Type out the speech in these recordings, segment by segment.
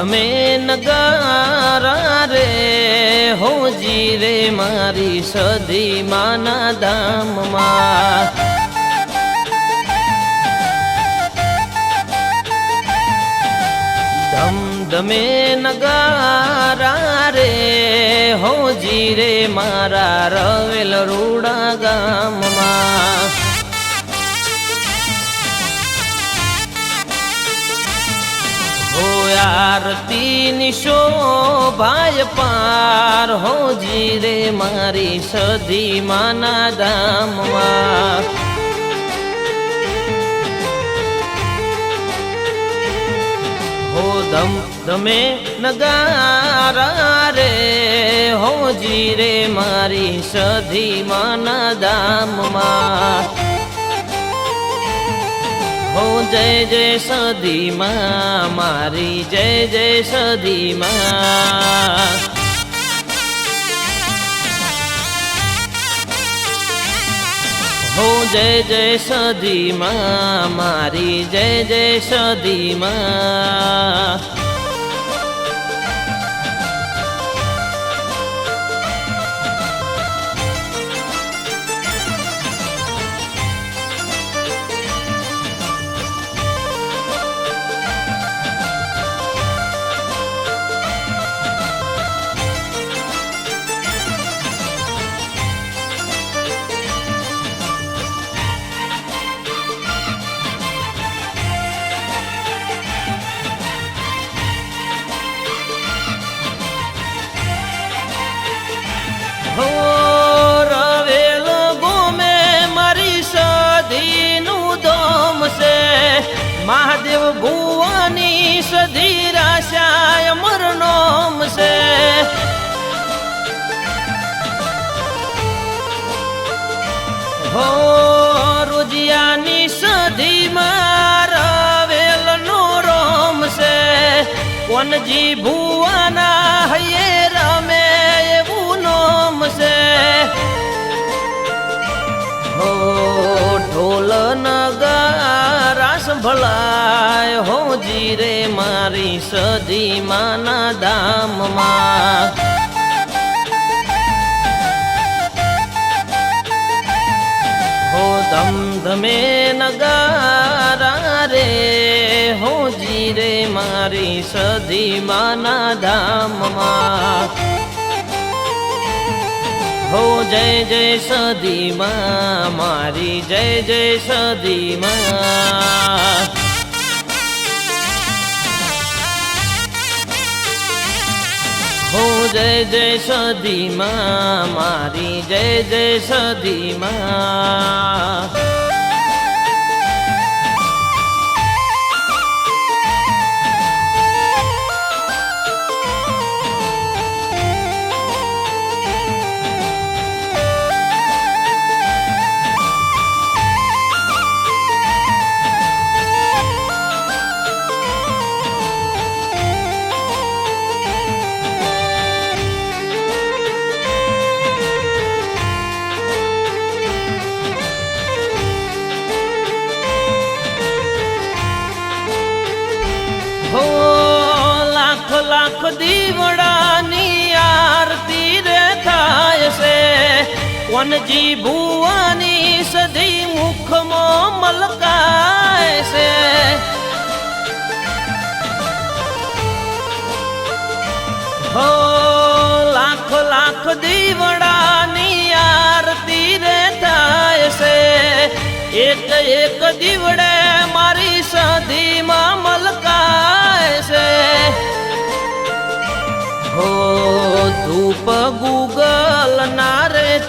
ધમે નગારા રે હોજી રે મારી સધી માના ધામમાં. ધમ ધમે નગારા રે હોજી રે મારા રવેલ રૂડા ગામમાં. આરતી નિશો ભાઈ પાર હો જીરે મારી સધી માના ધામમાં. હો ધમ, ધમે નગારા રે, હો જીરે મારી સધી માના ધામમાં. હો જય જય સદી માં મારી જય જય સદી માં હો જય જય સદી માં મારી જય જય સદી મહાદેવ ભુવાની સધીરાશાય અમર નોમ છે. હો, રોજિયાની સધીમાં રવેલ નો રોમ છે. કોનજી ભુવાના હૈયે રમે એવું નોમ છે. હો, ઢોલ નગારા સંભળાય હો જીરે મારી સજી માના ધામમાં. હો ધમ ધમે નગારા રે, હો જીરે મારી સધી માના ધામમાં. હો જય જય સદી માં મારી જય જય સદી માં હો જય જય સદી માં મારી જય જય સદી લાખ દીવડાની આરતી રે થાય છે. વનજી ભુવાની સધી મુખમાં મલકાય છે. હો, લાખ લાખ દીવડાની આરતી રે થાય છે. એક એક દીવડે મારી સધીમાં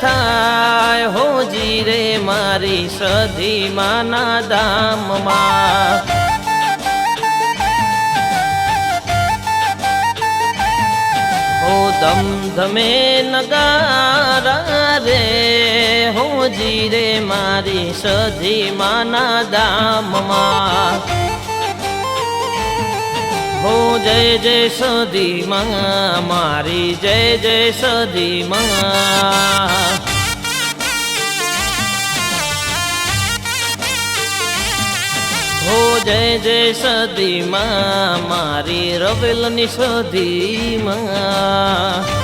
થાય હો જીરે મારી સધી માના ધામમાં. હો ધમ ધમે નગારા રે, હો જીરે મારી સધી માના ધામમાં. હો જય જય સદી માં, મારી જય જય સદી માં. હો જય જય સદીમાં મારી રવેલની સદીમાં હો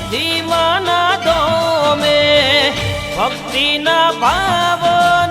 મારી દો દોમે ભક્તિના ભાવ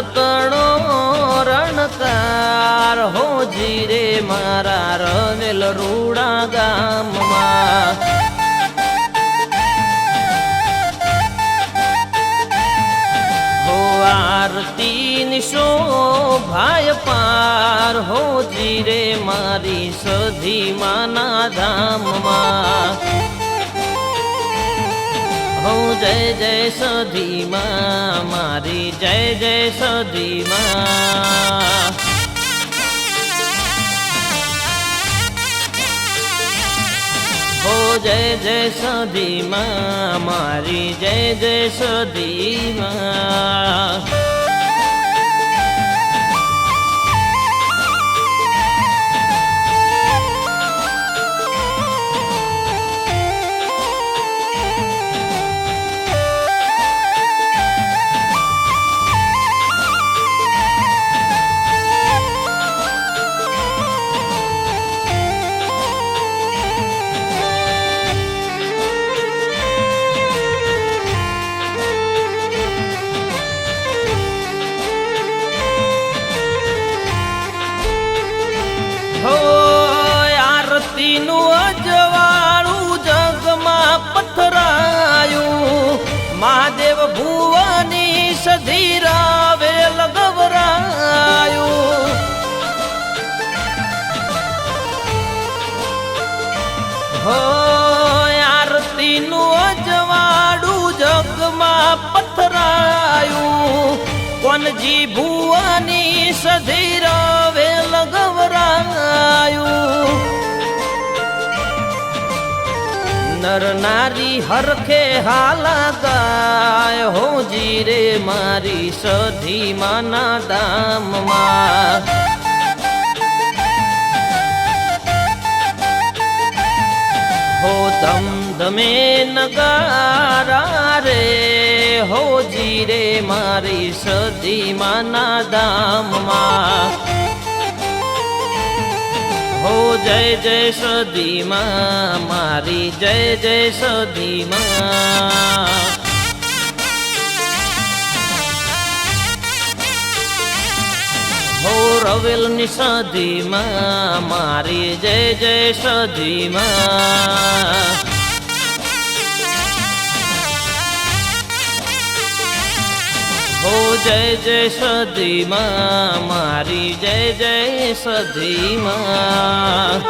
ઝાલર તણો રણકાર હો જીરે મારા રવેલ રૂડા ગામમાં. આરતી નિશો ભાઈ પાર હો જીરે મારી સધી માના ધામમાં. હો જય જય સધી માં મારી જય જય સધી માં હો જય જય સધી માં મારી જય જય સધી મહાદેવ ભુવાની સધીરાવે લગવરાયું હો આરતીનું અજવાડું જગમાં પથરાયું. કોનજી ભુવાની સધીરાવે લગવરાયું નર નારી હરખે હાલા ગાય. હો જીરે મારી સધી માના દામમાં. હો ધમ ધમે નગારા રે. હો જીરે મારી સધી માના દામમાં. હો જય જય સદી માં મારી જય જય સદી માં હો રવેલની ની સદી માં મારી જય જય સદી જય જય સદીમાં મારી જય જય સદી માં